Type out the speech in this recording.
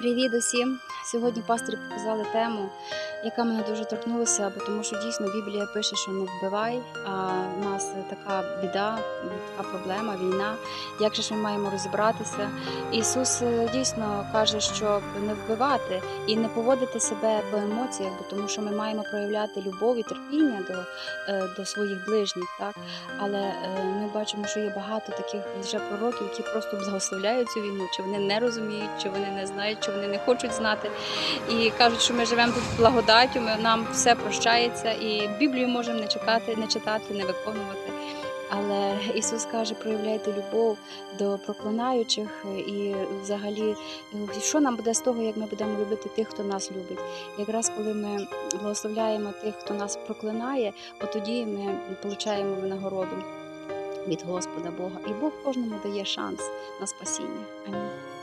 Привіт усім! Сьогодні пастирі показали тему, яка мене дуже торкнулася, бо тому що дійсно Біблія пише, що не вбивай. А в нас така біда, така проблема, війна. Як же ж ми маємо розібратися? Ісус е, дійсно каже, щоб не вбивати і не поводити себе по емоціях, бо тому що ми маємо проявляти любов і терпіння до, е, до своїх ближніх. Так? Але е, ми бачимо, що є багато таких вже пророків, які просто благословляють цю війну, чи вони не розуміють, чи вони не знають, чи вони не хочуть знати. І кажуть, що ми живемо тут благодаттю, нам все прощається, і Біблію можемо не чекати, не читати, не виконувати. Але Ісус каже, проявляйте любов до проклинаючих, і взагалі, що нам буде з того, як ми будемо любити тих, хто нас любить. Якраз коли ми благословляємо тих, хто нас проклинає, от тоді ми отримуємо винагороду від Господа Бога. І Бог кожному дає шанс на спасіння. Амінь.